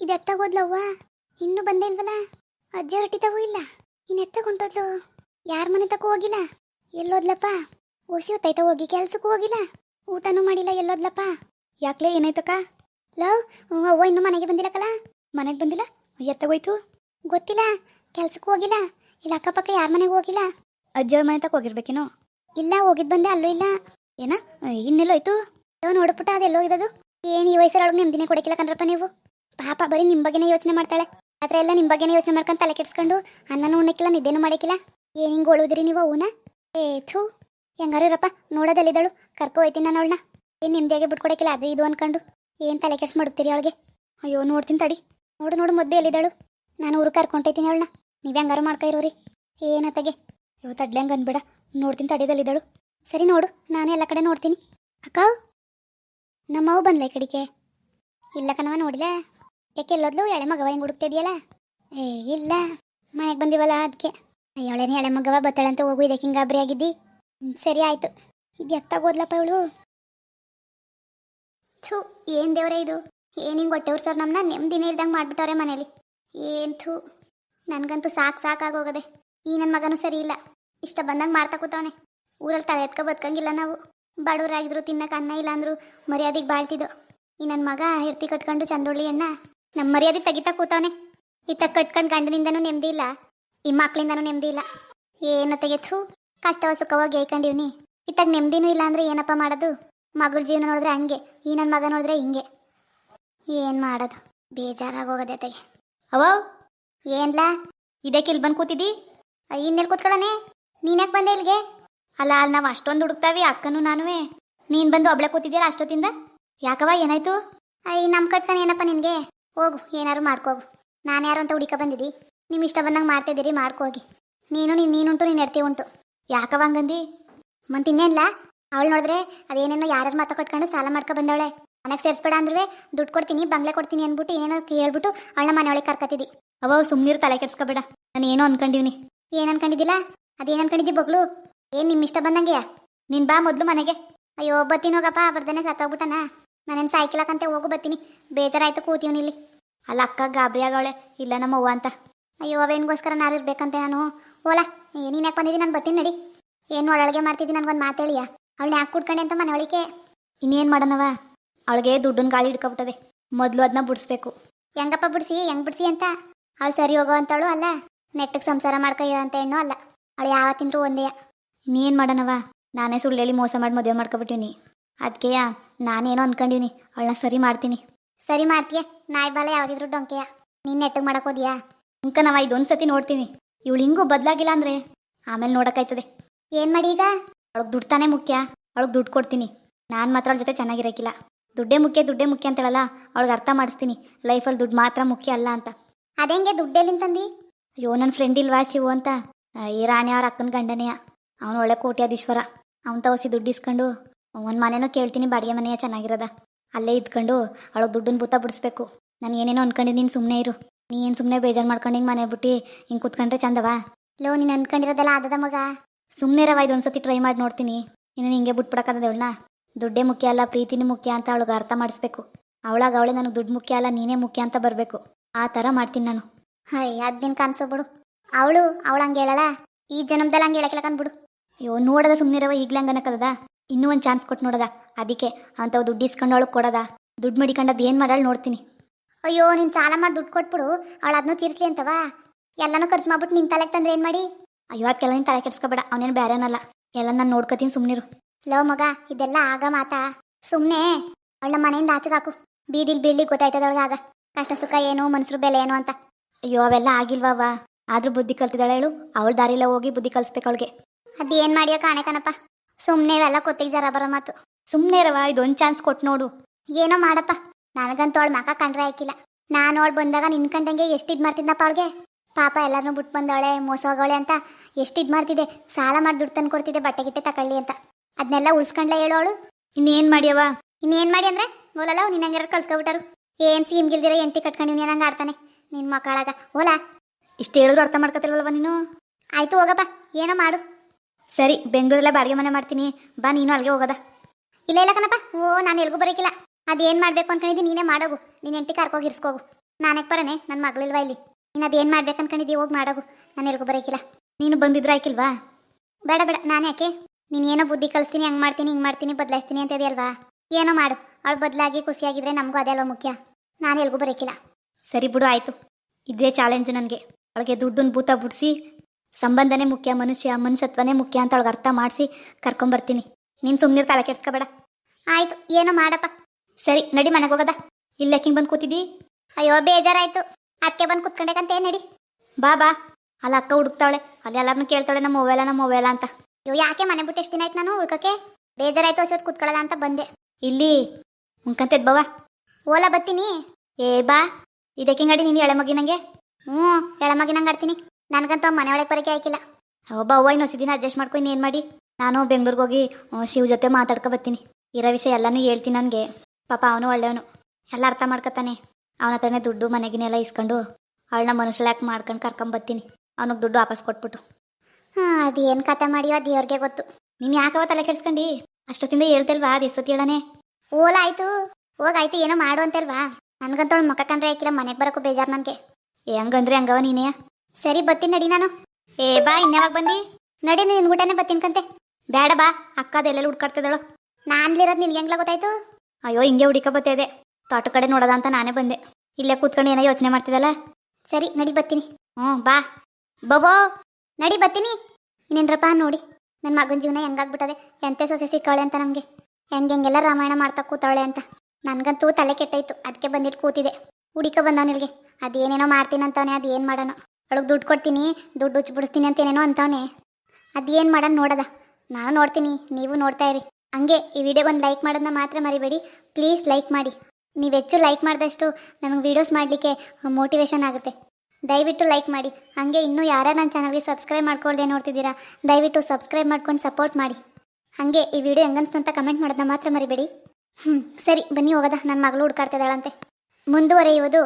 ಇದು ಎತ್ತಾಗೋದ್ಲವ್ವ? ಇನ್ನೂ ಬಂದೇ ಇಲ್ವಲ್ಲ? ಅಜ್ಜಿ ಇಲ್ಲ. ಇನ್ನು ಎತ್ತಾಗ ಹೊಂಟೋದ್ಲು ಯಾರ ಮನೆ ತಕ್ಕ ಹೋಗಿಲ್ಲ. ಎಲ್ಲೋದ್ಲಪ್ಪ? ಓಸಿ ಹೋಗಿ, ಕೆಲ್ಸಕ್ಕೂ ಹೋಗಿಲ್ಲ. ಊಟನೂ ಮಾಡಿಲ್ಲ, ಎಲ್ಲೋದ್ಲಪ್ಪ? ಯಾಕ್ಲೆ ಏನಾಯ್ತಕ್ಕ ಲವ್ ಅವ್ವ ಇನ್ನೂ ಮನೆಗೆ ಬಂದಿಲ್ಲಕ್ಕಲ್ಲ ಮನೆಗೆ ಬಂದಿಲ್ಲ? ಎತ್ತಗೋಯ್ತು? ಗೊತ್ತಿಲ್ಲ. ಕೆಲ್ಸಕ್ಕೂ ಹೋಗಿಲ್ಲ. ಇಲ್ಲ, ಅಕ್ಕಪಕ್ಕ ಯಾರ ಮನೆಗೆ ಹೋಗಿಲ್ಲ. ಅಜ್ಜ ಮನೆ ತಕ್ಕ ಹೋಗಿರ್ಬೇಕೇನೋ ಇಲ್ಲ, ಹೋಗಿದ್ ಬಂದೆ, ಅಲ್ಲೂ ಇಲ್ಲ. ಏನ? ಇನ್ನೆಲ್ಲೋಯ್ತು? ನೋಡ್ಬಿಟ್ಟ ಅದೆಲ್ಲೋಗಿದ್ದು? ಏನು ಈ ವಯಸ್ಸರೊಳಗೆ ನೆಮ್ಮದಿನೇ ಕೊಡಕಿಲ್ಲ ಕಣ್ರಪ್ಪ ನೀವು? ಪಾಪ ಬರೀ ನಿಮ್ ಬಗ್ಗೆನೇ ಯೋಚನೆ ಮಾಡ್ತಾಳೆ. ಆದ್ರೆ ಎಲ್ಲ ನಿಮ್ ಬಗ್ಗೆನೇ ಯೋಚನೆ ಮಾಡ್ಕೊಂಡು ತಲೆ ಕೆಡ್ಸ್ಕೊಂಡು ಅನ್ನನೂ ಉಣ್ಣಕ್ಕಿಲ್ಲ, ನಿದ್ದೆನೂ ಮಾಡಕ್ಕಿಲ್ಲ. ಏನ್ ಹಿಂಗ್ ಓಳುದ್ರಿ ನೀವು ಅವನ? ಏ, ಥೂ. ಹೆಂಗಾರು ಇರಪ್ಪ, ನೋಡೋದಲ್ಲಿದ್ದಳು. ಕರ್ಕೊ ಹೋಯ್ತೀನಿ ನಾನು ಅವಳನ್ನ. ಏನು ನಿಮ್ದಾಗೆ ಬಿಟ್ಕೊಡಕ್ಕಿಲ್ಲ, ಅದು ಇದು ಅನ್ಕೊಂಡು. ಏನ್ ತಲೆ ಕೆಡ್ಸ್ ಮಾಡುತ್ತೀರಿ ಅವಳಿಗೆ? ಅಯ್ಯೋ, ನೋಡ್ತೀನಿ ತಡಿ. ನೋಡು ನೋಡು, ಮುದ್ದೆ ಎಲ್ಲಿದ್ದಾಳು? ನಾನು ಊರು ಕರ್ಕೊಂಟೈತೀನಿ ಅವಳನ್ನ. ನೀವ್ ಹೆಂಗಾರು ಮಾಡ್ಕೊ ಇರೋರಿ? ಏನತ್ತಗೆ ಅಯ್ಯೋ ಹಂಗೆ ಅನ್ಬೇಡ. ನೋಡ್ತೀನಿ ತಡೆದಲ್ಲಿದ್ದಾಳು ಸರಿ, ನೋಡು. ನಾನು ಎಲ್ಲ ಕಡೆ ನೋಡ್ತೀನಿ. ಅಕ್ಕ ನಮ್ಮವು ಬಂದ್ಲ ಕಡಿಕೆ ಇಲ್ಲ ಕಣವ ನೋಡಿಲ್ಲ ಯಾಕೆ ಎಲ್ಲೋದ್ಲು ಎಳೆ ಮಗವ ಹಿಂಗೆ ಹುಡುಕ್ತಿದ್ಯಲ್ಲ? ಏ, ಇಲ್ಲ. ಮನೆಗೆ ಬಂದಿವಲ್ಲ ಅದಕ್ಕೆ ಅಯ್ಯೋಳೇನೇ ಎಳೆ ಮಗವ ಬತ್ತಾಳಂತ ಹೋಗು, ಇದಕ್ಕೆ ಹಿಂಗೆ ಗಾಬರಿ ಆಗಿದ್ದಿ? ಸರಿ ಆಯಿತು. ಇದು ಎತ್ತಾಗೋದ್ಲಪ್ಪ ಇವಳು? ಥೂ, ಏನ್ ದೇವ್ರೆ ಇದು? ಏನು ಹಿಂಗೆ ಹೊಟ್ಟೆವ್ರು ಸರ್ ನಮ್ಮನ್ನ ನೆಮ್ಮದಿನೇ ಇಲ್ದಂಗೆ ಮಾಡ್ಬಿಟ್ಟವ್ರೆ ಮನೇಲಿ. ಏನ್ ಥೂ. ನನಗಂತೂ ಸಾಕು ಸಾಕಾಗೋಗದೆ ಈ ನನ್ನ ಮಗನೂ ಸರಿ ಇಲ್ಲ. ಇಷ್ಟ ಬಂದಂಗೆ ಮಾಡ್ತಾ ಕೂತವನೆ. ಊರಲ್ಲಿ ತಲೆ ಎತ್ಕೊ ಬದ್ಕಂಗಿಲ್ಲ ನಾವು. ಬಡವರಾಗಿದ್ರು ತಿನ್ನಕ್ಕೆ ಅನ್ನ ಇಲ್ಲ ಅಂದ್ರು ಮರ್ಯಾದೆಗೆ ಬಾಳ್ತಿದ್ದು ಈ ನನ್ನ ಮಗ ಹೆರ್ತಿ ಕಟ್ಕೊಂಡು ಚಂದೊಳ್ಳಿ ಅಣ್ಣ ನಮ್ಮ ಮರ್ಯಾದೆ ತೆಗಿತಾ ಕೂತವನೆ. ಈತ ಕಟ್ಕೊಂಡು ಗಂಡನಿಂದನೂ ನೆಮ್ಮದಿ ಇಲ್ಲ, ಈ ಮಕ್ಳಿಂದನೂ ನೆಮ್ಮದಿ ಇಲ್ಲ. ಏನ ತೆಗೆತು ಕಷ್ಟವ ಸುಖವಾಗಿ ಗೇಯ್ಕೊಂಡಿವ್ನಿ ಇತ್ತಾಗ ನೆಮ್ಮದಿನೂ ಇಲ್ಲ ಅಂದ್ರೆ ಏನಪ್ಪ ಮಾಡೋದು? ಮಗಳ ಜೀವನ ನೋಡಿದ್ರೆ ಹಂಗೆ, ಈ ನನ್ನ ಮಗ ನೋಡಿದ್ರೆ ಹಿಂಗೆ. ಏನು ಮಾಡೋದು? ಬೇಜಾರಾಗೋಗದೆ ತೆಗೆ ಅವ್ ಏನ್ಲಾ? ಇದಕ್ಕೆ ಇಲ್ಲಿ ಬಂದು ಕೂತಿದ್ದಿ? ಇನ್ನೆಲ್ಲಿ ಕೂತ್ಕೊಳ್ಳನೆ ನೀನ್ಯಾಕೆ ಬಂದೆ ಇಲ್ಲಿಗೆ ಅಲ್ಲ ಅಲ್ಲಿ ನಾವು ಅಷ್ಟೊಂದು ಹುಡುಕ್ತಾವಿ, ಅಕ್ಕನೂ ನಾನುವೆ. ನೀನು ಬಂದು ಒಬ್ಳೆ ಕೂತಿದ್ಯಲ್ಲ ಅಷ್ಟೊತ್ತಿಂದ? ಯಾಕವ ಏನಾಯ್ತು? ಅಯ್ಯ ನಮ್ಮ ಕಟ್ತಾನೆ ಏನಪ್ಪ ನಿನ್ಗೆ? ಹೋಗು ಏನಾರು ಮಾಡ್ಕೋಗು. ನಾನು ಯಾರು ಅಂತ ಹುಡುಕ ಬಂದಿದ್ದಿ? ನಿಮ್ಮ ಇಷ್ಟ ಬಂದಂಗೆ ಮಾಡ್ತಿದ್ದೀರಿ ಮಾಡ್ಕೋಗಿ. ನೀನು ನೀನು, ನೀನುಂಟು, ನೀನು ಎಡ್ತಿ ಉಂಟು. ಯಾಕವ ಹಂಗಂದಿ? ಮತ್ತೆ ಇನ್ನೇನ್ಲ ಅವಳು ನೋಡಿದ್ರೆ ಅದೇನೇನೋ ಯಾರ್ಯಾರು ಮಾತಾ ಕಟ್ಕೊಂಡು ಸಾಲ ಮಾಡ್ಕೊ ಬಂದವಳೆ. ಮನೆಗೆ ಸೇರಿಸ್ಬೇಡ ಅಂದ್ರೆ ದುಡ್ಡು ಕೊಡ್ತೀನಿ, ಬಂಗ್ಲೆ ಕೊಡ್ತೀನಿ ಅಂದ್ಬಿಟ್ಟು ಏನೇನೋ ಹೇಳ್ಬಿಟ್ಟು ಅವಳ ಮನೆಯೊಳಗೆ ಕರ್ಕತ್ತಿದ್ದಿ. ಅವ ಸುಮ್ಮನಿರು ತಲೆ ಕೆಡ್ಸ್ಕೊಬೇಡ. ನಾನು ಏನೋ ಅನ್ಕೊಂಡಿವ್ನಿ. ಏನು ಅನ್ಕೊಂಡಿದ್ದಿಲ್ಲ? ಅದೇನು ಅನ್ಕೊಂಡಿದ್ದಿ ಬಗ್ಲು? ಏನು ನಿಮ್ಮ ಇಷ್ಟ ಬಂದಂಗೆಯಾ? ನೀನು ಬಾ ಮೊದಲು ಮನೆಗೆ. ಅಯ್ಯೋ ಬತ್ತೀನಿ ಹೋಗಪ್ಪ ಬರ್ದೇನೆ ಸತ್ತೋಗ್ಬಿಟ್ಟನ ನಾನೇನು ಸಾಯ್ಕಿಲಕ್ಕಂತೆ ಹೋಗು ಬತ್ತೀನಿ ಬೇಜಾರಾಯ್ತು ಕೂತೀವ್ನಿ ಇಲ್ಲಿ. ಅಲ್ಲ ಅಕ್ಕ, ಗಾಬರಿ ಆಗವಳೆ. ಇಲ್ಲ ನಮ್ಮ ಅವ್ವ ಅಂತ. ಅಯ್ಯೋ, ಅವೇನ್ಗೋಸ್ಕರ ನಾರು ಇರ್ಬೇಕಂತೆ ನಾನು. ಓಲಾ ನೀನು ಯಾಕೆ ಬಂದಿದ್ದೀನಿ ನಾನು ಬತ್ತೀನಿ ನಡಿ. ಏನು ಒಳಗೆ ಮಾಡ್ತಿದ್ದೀನಿ ನನಗೊಂದು ಮಾತೇಳಿಯಾ ಅವಳು ಯಾಕೆ ಕುಡ್ಕೊಂಡೆ ಅಂತ ಮನೆ ಒಳಗೆ ಇನ್ನೇನು ಮಾಡೋಣವ ಅವಳಿಗೆ ದುಡ್ಡನ್ನ ಗಾಳಿ ಹಿಡ್ಕೊಬಿಟ್ಟದೆ. ಮೊದಲು ಅದನ್ನ ಬಿಡಿಸ್ಬೇಕು. ಹೆಂಗಪ್ಪ ಬಿಡಿಸಿ, ಹೆಂಗೆ ಬಿಡಿಸಿ ಅಂತ? ಅವಳು ಸರಿ ಹೋಗೋ ಅಂತವಳು ಅಲ್ಲ. ನೆಟ್ಟಗೆ ಸಂಸಾರ ಮಾಡ್ಕೊ ಅಂತ ಹೆಣ್ಣು ಅಲ್ಲ. ಅವಳು ಯಾವತ್ತಿಂದ್ರೂ ಒಂದೇ. ಇನ್ನೇನು ಮಾಡೋಣವ ನಾನೇ ಸುಳ್ಳೇಳಿ ಮೋಸ ಮಾಡಿ ಮದುವೆ ಮಾಡ್ಕೊಬಿಟ್ಟಿನಿ. ಅದಕ್ಕೆಯ ನಾನೇನೋ ಅನ್ಕೊಂಡಿವ್ನಿ. ಅವಳನ್ನ ಸರಿ ಮಾಡ್ತೀನಿ. ಸರಿ ಮಾಡ್ತೀಯ? ನಾಯಿ ಬಾಲ ಯಾವ್ದಿದ್ರು ಡೊಂಕೆಯ. ನೀನ್ ನೆಟ್ಟಗೆ ಮಾಡಕೋದಿಯಾ ಹೋದ್ಯಾ? ಅಂಕ ನಾವ ಇದೊಂದು ಸತಿ ನೋಡ್ತೀನಿ. ಇವಳು ಹಿಂಗೂ ಬದಲಾಗಿಲ್ಲ ಅಂದ್ರೆ ಆಮೇಲೆ ನೋಡಕ್ಕಾಯ್ತದೆ. ಏನ್ ಮಾಡಿ ಈಗ? ಅವಳಿಗೆ ದುಡ್ಡು ತಾನೇ ಮುಖ್ಯ. ಅವಳಿಗೆ ದುಡ್ಡು ಕೊಡ್ತೀನಿ. ನಾನು ಮಾತ್ರ ಅವಳ ಜೊತೆ ಚೆನ್ನಾಗಿರಕಿಲ್ಲ. ದುಡ್ಡೇ ಮುಖ್ಯ ದುಡ್ಡೇ ಮುಖ್ಯ ಅಂತೇಳಲ್ಲ ಅವಳಿಗೆ ಅರ್ಥ ಮಾಡಿಸ್ತೀನಿ. ಲೈಫಲ್ಲಿ ದುಡ್ಡು ಮಾತ್ರ ಮುಖ್ಯ ಅಲ್ಲ ಅಂತ. ಅದೇಂಗೆ ದುಡ್ಡೆಲ್ಲಿಂದ ತಂದಿ? ಅಯ್ಯೋ ನನ್ನ ಫ್ರೆಂಡ್ ಇಲ್ವಾ ಶಿವು ಅಂತ? ಈ ರಾಣಿ ಅವ್ರ ಅಕ್ಕನ ಗಂಡನೆಯ. ಅವನು ಒಳ್ಳೆ ಕೋಟ್ಯಾಧೀಶ್ವರ. ಅವನ ತವಸಿ ದುಡ್ಡು ಇಸ್ಕೊಂಡು ಒಂದು ಮನೆನೂ ಕೇಳ್ತೀನಿ ಬಾಡಿಗೆ ಮನೆಯ ಚೆನ್ನಾಗಿರೋದ. ಅಲ್ಲೇ ಇದ್ಕೊಂಡು ಅವಳು ದುಡ್ಡನ್ನ ಬುತ್ತ ಬಿಡಿಸ್ಬೇಕು. ನಾನು ಏನೇನೋ ಅನ್ಕೊಂಡು ನೀನು ಸುಮ್ಮನೆ ಇರು. ನೀ ಏನು ಸುಮ್ಮನೆ ಬೇಜಾರು ಮಾಡ್ಕೊಂಡು ಹಿಂಗೆ ಮನೆ ಬಿಟ್ಟು ಹಿಂಗೆ ಕುತ್ಕೊಂಡ್ರೆ ಚಂದವಾ? ಲೋ ನೀನು ಅನ್ಕೊಂಡಿರೋದೆಲ್ಲ ಆದದ ಮಗ? ಸುಮ್ಮನೆ ರವ ಇದೊಂದ್ಸತಿ ಟ್ರೈ ಮಾಡಿ ನೋಡ್ತೀನಿ. ಇನ್ನು ಹಿಂಗೆ ಬಿಟ್ಬಿಡಕ್ಕದ ಅವಳನ್ನ ದುಡ್ಡೇ ಮುಖ್ಯ ಅಲ್ಲ ಪ್ರೀತಿನೇ ಮುಖ್ಯ ಅಂತ ಅವಳಿಗೆ ಅರ್ಥ ಮಾಡಿಸ್ಬೇಕು. ಅವಳಾಗ ಅವಳೇ ನನಗೆ ದುಡ್ಡು ಮುಖ್ಯ ಅಲ್ಲ ನೀನೇ ಮುಖ್ಯ ಅಂತ ಬರಬೇಕು. ಆ ಥರ ಮಾಡ್ತೀನಿ ನಾನು. ಹೈ ಅದೇನು ಕಾಣಿಸೋ ಬಿಡು. ಅವಳು ಅವಳು ಹಂಗೆ ಹೇಳಲ್ಲ. ಈ ಜನ್ಮದಲ್ಲಿ ಹಂಗೆ ಹೇಳಕ್ಕಿಲ್ಲ ಬಿಡು ಅಯ್ಯೋ ನೋಡದ ಸುಮ್ಮನಿರವ ಈಗ್ಲೇ ಹಂಗನಕ್ಕದ ಇನ್ನೂ ಒಂದು ಚಾನ್ಸ್ ಕೊಟ್ಟು ನೋಡದ. ಅದಕ್ಕೆ ಅಂಥವು ದುಡ್ಡು ಇಸ್ಕೊಂಡು ಅವಳು ಕೊಡದ. ದುಡ್ಡು ಮಡಿಕೊಂಡದ್ದು ಏನು ಮಾಡಾಳು ನೋಡ್ತೀನಿ. ಅಯ್ಯೋ, ನೀನು ಸಾಲ ಮಾಡಿ ದುಡ್ಡು ಕೊಟ್ಬಿಡು. ಅವಳು ಅದನ್ನೂ ತೀರಿಸಲಿ ಅಂತವಾ? ಎಲ್ಲನೂ ಖರ್ಚು ಮಾಡ್ಬಿಟ್ಟು ನಿನ್ನ ತಲೆಗೆ ತಂದ್ರೆ ಏನು ಮಾಡಿ? ಅಯ್ಯೋ ಅದಕ್ಕೆಲ್ಲ ನೀನು ತಲೆ ಕೆಡ್ಸ್ಕೊಬೇಡ. ಅವನೇನು ಬೇರೆನಲ್ಲ ಎಲ್ಲ ನಾನು ನೋಡ್ಕೋತೀನಿ ಸುಮ್ಮನಿರು ಲವ್ ಮಗ, ಇದೆಲ್ಲ ಆಗ ಮಾತಾ? ಸುಮ್ಮನೆ ಅವಳ ಮನೆಯಿಂದ ಆಚೆಗೆ ಹಾಕು. ಬೀದಿಲಿ ಬೀಳ್ಲಿ ಗೊತ್ತಾಯ್ತದ ಅವಳಿಗೆ ಆಗ. ಕಷ್ಟ ಸುಖ ಏನು, ಮನ್ಸ್ರ ಬೆಲೆ ಏನು ಅಂತ. ಅಯ್ಯೋ, ಅವೆಲ್ಲ ಆಗಿಲ್ವಾ ಆದ್ರೂ ಬುದ್ಧಿ ಕಲ್ತಿದ್ದಾಳೆ ಹೇಳು. ಅವಳ ದಾರಿಲ್ಲ ಹೋಗಿ ಬುದ್ಧಿ ಕಲಿಸ್ಬೇಕು ಅವಳಿಗೆ. ಅದೇನ್ ಮಾಡಿಯೋ ಕಾಣೆ ಕಣಪ್ಪ? ಸುಮ್ಮನೆ ಇವೆಲ್ಲ ಕೊತ್ತಿಗೆ ಜರ ಬರೋ ಮಾತು. ಸುಮ್ಮನೆ ರವ ಇದೊಂದು ಚಾನ್ಸ್ ಕೊಟ್ಟು ನೋಡು. ಏನೋ ಮಾಡಪ್ಪ. ನನಗಂತೂ ಅವಳ ಮಕ ಕಂಡ್ರೆ ಹಾಕಿಲ್ಲ. ನಾನು ಅವಳು ಬಂದಾಗ ನಿನ್ಕಂಡಂಗೆ ಎಷ್ಟು ಇದು ಮಾಡ್ತಿದ್ನಪ್ಪ ಅವಳಿಗೆ? ಪಾಪ ಎಲ್ಲರನ್ನೂ ಬಿಟ್ಟು ಬಂದವಳೆ ಮೋಸ ಹೋಗವಳೆ ಅಂತ ಎಷ್ಟು ಇದು ಮಾಡ್ತಿದ್ದೆ. ಸಾಲ ಮಾಡಿ ದುಡ್ಡು ತಂದು ಕೊಡ್ತಿದ್ದೆ ಬಟ್ಟೆ ಗಿಟ್ಟೆ ತಕೊಳ್ಳಿ ಅಂತ. ಅದನ್ನೆಲ್ಲ ಉಳ್ಸ್ಕೊಂಡ್ಲ ಹೇಳು ಅವಳು? ಇನ್ನೇನ್ ಮಾಡ್ಯವ ಇನ್ನೇನ್ ಮಾಡಿ ಅಂದ್ರೆ? ಓಲಲ್ಲ ನಿನ್ನ ಹಂಗಾರ ಕಲ್ತ್ಕೊಬಿಟ್ಟರು ಏನ್ ಸ್ಕೀಮ್ ಗಿಲ್ದಿರ ಎಂಟಿ ಕಟ್ಕೊಂಡು ಏನಂಗೆ ಆಡ್ತಾನೆ? ನಿನ್ ಮಕ್ಕಳಾಗ ಓಲಾ. ಇಷ್ಟು ಹೇಳಿದ್ರು ಅರ್ಥ ಮಾಡ್ಕೊತಿಲ್ವಲ್ವ ನೀನು? ಆಯ್ತು ಹೋಗಪ್ಪ. ಏನೋ ಮಾಡು. ಸರಿ, ಬೆಂಗಳೂರಲ್ಲೇ ಬಾಡಿಗೆ ಮನೆ ಮಾಡ್ತೀನಿ. ಬಾ, ನೀನು ಅಲ್ಲಿಗೆ ಹೋಗೋದ. ಇಲ್ಲ ಇಲ್ಲ ಕಣಪ್ಪ. ಓ, ನಾನು ಎಲ್ಗೂ ಬರೋಕಿಲ್ಲ. ಅದೇನ್ ಮಾಡ್ಬೇಕು ಅನ್ಕೊಂಡಿದ್ದೀನಿ ನೀನೇ ಮಾಡೋಗು. ನೀನು ಎಂಟಿ ಕರ್ಕೋಗಿ ಇರ್ಸ್ಕೋಗು. ನಾನೇ ಬರನೆ? ನನ್ನ ಮಗಳಿಲ್ವ ಇಲ್ಲಿ? ನೀನು ಅದೇನು ಮಾಡ್ಬೇಕು ಅನ್ಕೊಂಡಿದ್ದೀವಿ ಹೋಗಿ ಮಾಡೋಗು. ನಾನು ಎಲ್ಗೂ ಬರೋಕಿಲ್ಲ. ನೀನು ಬಂದಿದ್ರೆ ಆಯ್ಕಿಲ್ವಾ? ಬೇಡ ಬೇಡ. ನಾನು ಯಾಕೆ? ನೀನು ಏನೋ ಬುದ್ಧಿ ಕಲಿಸ್ತೀನಿ, ಹಂಗೆ ಮಾಡ್ತೀನಿ, ಹಿಂಗೆ ಮಾಡ್ತೀನಿ, ಬದಲಾಯಿಸ್ತೀನಿ ಅಂತ ಇದೆಯಲ್ವಾ? ಏನೋ ಮಾಡು. ಅವಳು ಬದಲಾಗಿ ಖುಷಿಯಾಗಿದ್ರೆ ನಮಗೂ ಅದೇ ಅಲ್ವಾ ಮುಖ್ಯ. ನಾನು ಎಲ್ಗೂ ಬರೋಕಿಲ್ಲ. ಸರಿ ಬಿಡು, ಆಯಿತು. ಇದೇ ಚಾಲೆಂಜು ನನಗೆ. ಅವಳಿಗೆ ದುಡ್ಡನ್ನ ಭೂತ ಬಿಡಿಸಿ ಸಂಬಂಧನೇ ಮುಖ್ಯ ಮನುಷ್ಯ ಮನುಷ್ಯತ್ವನೇ ಮುಖ್ಯ ಅಂತ ಅವಳಿಗೆ ಅರ್ಥ ಮಾಡಿಸಿ ಕರ್ಕೊಂಬರ್ತೀನಿ. ನೀನು ಸುಮ್ಮನೆ ತಲೆ ಕೆಡ್ಸ್ಕೊಬೇಡ. ಆಯಿತು ಏನೋ ಮಾಡಪ್ಪ. ಸರಿ ನಡಿ ಮನೆಗೆ ಹೋಗದ. ಇಲ್ಲ ಹಿಂಗೆ ಬಂದು ಕೂತಿದ್ದಿ? ಅಯ್ಯೋ ಬೇಜಾರಾಯ್ತು. ಅದಕ್ಕೆ ಬಂದು ಕುತ್ಕೊಂಡೇಕಂತೆ ನಡಿ. ಬಾ ಬಾ. ಅಲ್ಲ ಅಕ್ಕ ಹುಡುಕ್ತಾವಳೆ. ಅಲ್ಲಿ ಎಲ್ಲಾರನ್ನೂ ಕೇಳ್ತಾಳೆ ನಮ್ಮ ಮೊಬೈಲ ನಮ್ಮ ಮೊಬೈಲ ಅಂತ. ಅಯ್ಯೋ ಯಾಕೆ ಮನೆ ಬಿಟ್ಟು ಎಷ್ಟು ದಿನ ಆಯ್ತು ನಾನು ಉಳ್ಕಕ್ಕೆ? ಬೇಜಾರಾಯ್ತು ಹೊಸತ್ ಕೂತ್ಕೊಳ್ಳದ ಅಂತ ಬಂದೆ. ಇಲ್ಲಿ ಮುನ್ಕಂತೆದ್ ಬವ ಓಲಾ ಬತ್ತೀನಿ. ಏ ಬಾ. ಇದಕ್ಕೆ ಗಾಡಿ ನೀನು ಎಳೆ ಮಗಿನಂಗೆ ಹ್ಞೂ ಎಳೆ ಮಗಿನಂಗೆ ಆಡ್ತೀನಿ. ನನಗಂತೂ ಮನೆ ಒಳಗೆ ಬರೋಕೆ ಆಯ್ಕಿಲ್ಲ. ಒಬ್ಬ ಅವ್ವ ಇನ್ನೊಂದು ದಿನ ಅಡ್ಜಸ್ಟ್ ಮಾಡ್ಕೊಂಡು ಏನು ಮಾಡಿ. ನಾನು ಬೆಂಗ್ಳೂರಿಗೆ ಹೋಗಿ ಶಿವ ಜೊತೆ ಮಾತಾಡ್ಕೊ ಬರ್ತೀನಿ ಇರೋ ವಿಷಯ ಎಲ್ಲನೂ ಹೇಳ್ತೀನಿ ನನಗೆ. ಪಾಪ ಅವನು ಒಳ್ಳೆಯವನು. ಎಲ್ಲ ಅರ್ಥ ಮಾಡ್ಕೊತಾನೆ. ಅವನ ಹತ್ರನೇ ದುಡ್ಡು ಮನೆಗಿನೆಲ್ಲ ಇಸ್ಕೊಂಡು ಅವಳನ್ನ ಮನುಷ್ಯಳಾಕ್ ಮಾಡ್ಕೊಂಡು ಕರ್ಕೊಂಬರ್ತೀನಿ ಅವನಿಗೆ ದುಡ್ಡು ವಾಪಸ್ ಕೊಟ್ಬಿಟ್ಟು ಹಾಂ ಅದೇನು ಕತೆ ಮಾಡಿಯೋ ದೇವ್ರಿಗೆ ಗೊತ್ತು. ನೀನು ಯಾಕವ ತಲೆ ಕೆಡ್ಸ್ಕೊಂಡು? ಅಷ್ಟೊತ್ತಿಂದ ಹೇಳ್ತಿಲ್ವಾ ಅದು ಎಷ್ಟೊತ್ತು ಹೇಳನೆ? ಓಲ ಆಯ್ತು. ಹೋಗಾಯ್ತು ಏನೋ ಮಾಡು ಅಂತಲ್ವಾ? ನನಗಂತ ಮುಖ ಕಂಡ್ರೆ ಹಾಕಿಲ್ಲ ಮನೆಗೆ ಬರೋಕ್ಕೂ ಬೇಜಾರು ನನಗೆ. ಏ ಹಂಗಂದ್ರೆ ಹಂಗವ ನೀನೇ? ಸರಿ ಬತ್ತೀನಿ ನಡಿ ನಾನು. ಏ, ಬಾ ಇನ್ಯಾವಾಗ ಬಂದಿ? ನಡಿ, ನಿನ್ ಊಟನೇ ಬತ್ತೀನಿ ಕಂತೆ. ಬೇಡ ಬಾ. ಅಕ್ಕ ಅದೆಲ್ಲ ಹುಡ್ಕಾಡ್ತಿದ್ದಳು. ನಾನ್ಲಿರೋದು ನಿನ್ಗೆ ಹೆಂಗ್ಲ ಗೊತ್ತಾಯ್ತು? ಅಯ್ಯೋ, ಹಿಂಗೆ ಹುಡುಕ ಬತ್ತಿದೆ ತೋಟ ಕಡೆ ನೋಡೋದ ಅಂತ ನಾನೇ ಬಂದೆ. ಇಲ್ಲೇ ಕೂತ್ಕೊಂಡು ಏನೋ ಯೋಚನೆ ಮಾಡ್ತಿದ್ದಲ್ಲ ಸರಿ, ನಡಿ ಬತ್ತೀನಿ ಹ್ಞೂ, ಬಾ. ಬಬೋ, ನಡಿ ಬತ್ತೀನಿ ಇನ್ನೇನ್ರಪ್ಪ, ನೋಡಿ. ನನ್ನ ಮಗನ ಜೀವನ ಹೆಂಗಾಗ್ಬಿಟ್ಟದೆ. ಎಂತೆ ಸೊಸೆ ಸಿಕ್ಕವಳೆ ಅಂತ ನಮಗೆ. ಹೆಂಗೆ ಹೆಂಗೆಲ್ಲ ರಾಮಾಯಣ ಮಾಡ್ತಾ ಕೂತವಳೆ ಅಂತ. ನನಗಂತೂ ತಲೆ ಕೆಟ್ಟಾಯ್ತು. ಅದಕ್ಕೆ ಬಂದಿದ್ದು ಕೂತಿದೆ. ಹುಡಿಕ ಬಂದವನಿಲ್ಗೆ. ಅದೇನೇನೋ ಮಾಡ್ತೀನಿ ಅದೇನು ಮಾಡೋಣ ಅವಳಿಗೆ ದುಡ್ಡು ಕೊಡ್ತೀನಿ, ದುಡ್ಡು ಉಚ್ಚಿ ಬಿಡಿಸ್ತೀನಿ ಅಂತ ಏನೇನೋ ಅಂತವನೆ. ಅದೇನು ಮಾಡೋಣ ನೋಡೋದ. ನಾನು ನೋಡ್ತೀನಿ, ನೀವು ನೋಡ್ತಾ ಇರಿ. ಹಂಗೆ ಈ ವಿಡಿಯೋಗೊಂದು ಲೈಕ್ ಮಾಡೋದನ್ನ ಮಾತ್ರ ಮರಿಬೇಡಿ. ಪ್ಲೀಸ್ ಲೈಕ್ ಮಾಡಿ. ನೀವು ಹೆಚ್ಚು ಲೈಕ್ ಮಾಡಿದಷ್ಟು ನನಗೆ ವೀಡಿಯೋಸ್ ಮಾಡಲಿಕ್ಕೆ ಮೋಟಿವೇಶನ್ ಆಗುತ್ತೆ. ದಯವಿಟ್ಟು ಲೈಕ್ ಮಾಡಿ. ಹಂಗೆ ಇನ್ನೂ ಯಾರ್ಯಾರು ನನ್ನ ಚಾನಲ್ಗೆ ಸಬ್ಸ್ಕ್ರೈಬ್ ಮಾಡ್ಕೊಳ್ದೆ ನೋಡ್ತಿದ್ದೀರಾ, ದಯವಿಟ್ಟು ಸಬ್ಸ್ಕ್ರೈಬ್ ಮಾಡ್ಕೊಂಡು ಸಪೋರ್ಟ್ ಮಾಡಿ. ಹಾಗೆ ಈ ವಿಡಿಯೋ ಹೆಂಗನ್ಸ್ತಂತ ಕಮೆಂಟ್ ಮಾಡೋದನ್ನ ಮಾತ್ರ ಮರಿಬೇಡಿ. ಹ್ಞೂ ಸರಿ, ಬನ್ನಿ ಹೋಗೋದ. ನನ್ನ ಮಗಳು ಹುಡ್ಕಾಡ್ತಿದ್ದಾಳಂತೆ. ಮುಂದುವರೆಯುವುದು